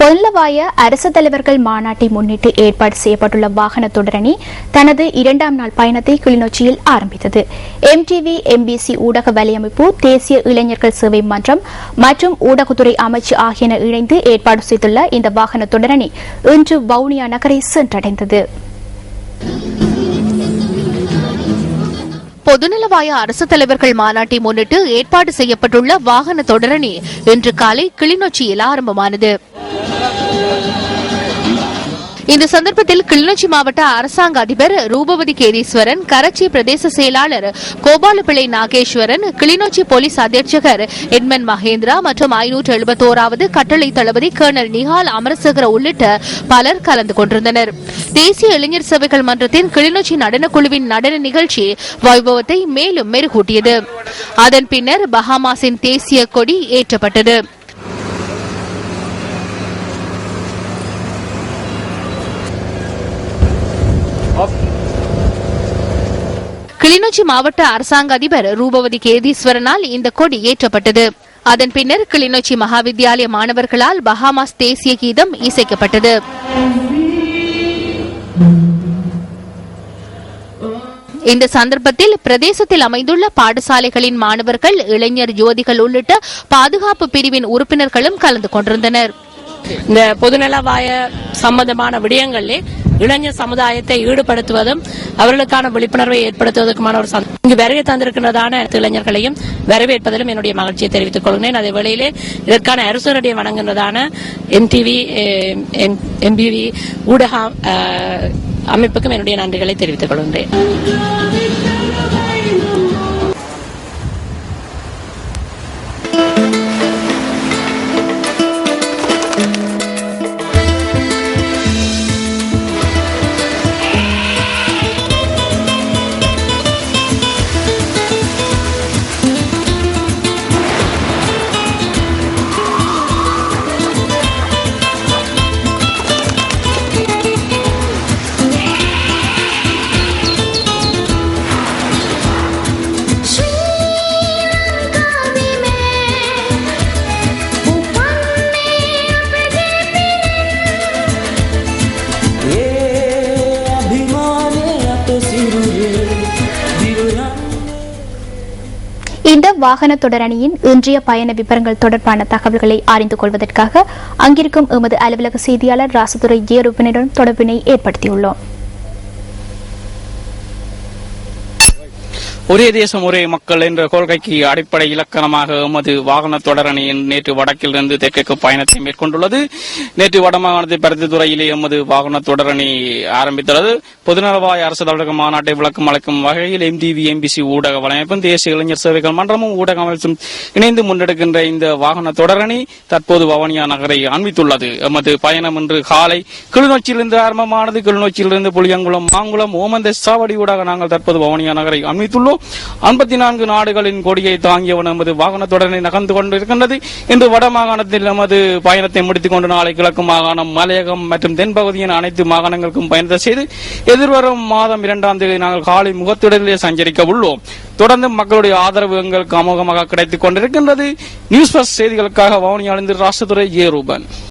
பொல்லவாய அரசு தலைவர்கள் மாநாட்டை முன்னிட்டு ஏற்பாடு செய்யப்பட்டுள்ள வாகன தொடரணி தனது இரண்டாம் நாள் பயணத்தை கிளிநொச்சியில் ஆரம்பித்தது. எம்டிவி எம்பிசி ஊடக வலையமைப்பு தேசிய இளைஞர்கள் சேவை மன்றம் மற்றும் ஊடகத்துறை அமைச்சு ஆகியன இணைந்து ஏற்பாடு செய்துள்ள இந்த வாகன தொடரணி இன்று வவுனியா நகரை சென்றடைந்தது. பொதுநலவாய அரசு தலைவர்கள் மாநாட்டை முன்னிட்டு ஏற்பாடு செய்யப்பட்டுள்ள வாகன தொடரணி இன்று காலை கிளிநொச்சியில் ஆரம்பமானது. இந்த சந்தர்ப்பத்தில் கிளிநொச்சி மாவட்ட அரசாங்க அதிபர் ரூபவதி கேதீஸ்வரன் கரச்சி பிரதேச செயலாளர் கோபாலபிள்ளை நாகேஸ்வரன் கிளிநொச்சி போலீஸ் அधீட்சகர் எட்மன் மகேந்திரா மற்றும் ஐநூற்று எழுபத்தோராவது கட்டளை தளபதி கர்னல் நிஹால் அமரசகர உள்ளிட்ட பலர் கலந்து கொண்டிருந்தனர். தேசிய இளைஞர் சபைகள் மன்றத்தின் கிளிநொச்சி நடனக்குழுவின் நடன நிகழ்ச்சி வைபவத்தை மேலும் மெருகூட்டியது. அதன் பின்னர் பஹாமாஸின் தேசிய கொடி ஏற்றப்பட்டது. கிளிநொச்சி மாவட்ட அரசாங்க அதிபர் ரூபவதி கேதீஸ்வரனால் இந்த கொடி ஏற்றப்பட்டது. அதன் பின்னர் கிளிநொச்சி மகாவித்யாலய மாணவர்களால் பஹாமாஸ் தேசிய கீதம் இசைக்கப்பட்டது. இந்த சந்தர்ப்பத்தில் பிரதேசத்தில் அமைந்துள்ள பாடசாலைகளின் மாணவர்கள் இளைஞர் யுவதிகள் உள்ளிட்ட பாதுகாப்பு பிரிவின் உறுப்பினர்களும் கலந்து கொண்டிருந்தனா் இந்த பொதுநலவாய சம்பந்தமான விடயங்களிலே இளைஞர் சமுதாயத்தை ஈடுபடுத்துவதும் அவர்களுக்கான விழிப்புணர்வை ஏற்படுத்துவதற்குமான ஒரு சந்த- இங்கு வருகை தந்திருக்கின்றதான இளைஞர்களையும் வரவேற்பதிலும் என்னுடைய மகிழ்ச்சியை தெரிவித்துக் கொள்கிறேன். அதே வேளையிலே இதற்கான அரசுடைய வழங்குகின்றதான எம்டிவி எம்பிவி ஊடக அமைப்புக்கும் என்னுடைய நன்றிகளை தெரிவித்துக் கொள்கின்றேன். வாகன தொடரணியின் இன்றைய பயண விவரங்கள் தொடர்பான தகவல்களை அறிந்து கொள்வதற்காக அங்கிருக்கும் எமது அலுவலக செய்தியாளர் ராசதுரை ஏறுப்பினருடன் தொடர்பினை ஏற்படுத்தியுள்ளோம். ஒரே தேசம் ஒரே மக்கள் என்ற கொள்கைக்கு அடிப்படை இலக்கணமாக எமது வாகன தொடரணியின் நேற்று வடக்கிலிருந்து தெற்கு பயணத்தை மேற்கொண்டுள்ளது. நேற்று வடமாகாணத்தை பருத்தித்துறையிலே எமது வாகன தொடரணி ஆரம்பித்துள்ளது. பொதுநலவாய் அரசு தமிழக மாநாட்டை விளக்கம் அளிக்கும் வகையில் எம்டிவி எம்பிசி ஊடக வலையமைப்பும் தேசிய இளைஞர் சேவைகள் மன்றமும் ஊடக அமைப்பும் இணைந்து முன்னெடுக்கின்ற இந்த வாகன தொடரணி தற்போது வவனியா நகரை அண்மித்துள்ளது. எமது பயணம் இன்று காலை கிளிநொச்சியிலிருந்து ஆரம்பமானது. கிளிநொச்சியிலிருந்து புளியங்குளம் மாங்குளம் ஓமந்த சாவடி ஊடாக நாங்கள் தற்போது வவனியா நகரை அண்மித்துள்ளோம். ஐம்பத்தி நான்கு நாடுகளின் கொடியை தாங்கியவன் நமது வாகனத்துடனே நகர்ந்து கொண்டிருக்கின்றது. இன்று வடமாகாணத்தில் நமது பயணத்தை முடித்துக் கொண்டு நாளை கிழக்கு மாகாணம் மலையகம் மற்றும் தென்பகுதியின் அனைத்து மாகாணங்களுக்கும் பயணத்தை செய்து எதிர்வரும் மாதம் இரண்டாம் தேதி நாங்கள் காலை முகத்துடனே சஞ்சரிக்க உள்ளோம். தொடர்ந்து மக்களுடைய ஆதரவு எங்களுக்கு அமோகமாக கிடைத்துக் கொண்டிருக்கின்றது. நியூஸ் பஸ் செய்திகளுக்காக அழிந்து ராஷ்டிரத்துறை ஏ ரூபன்.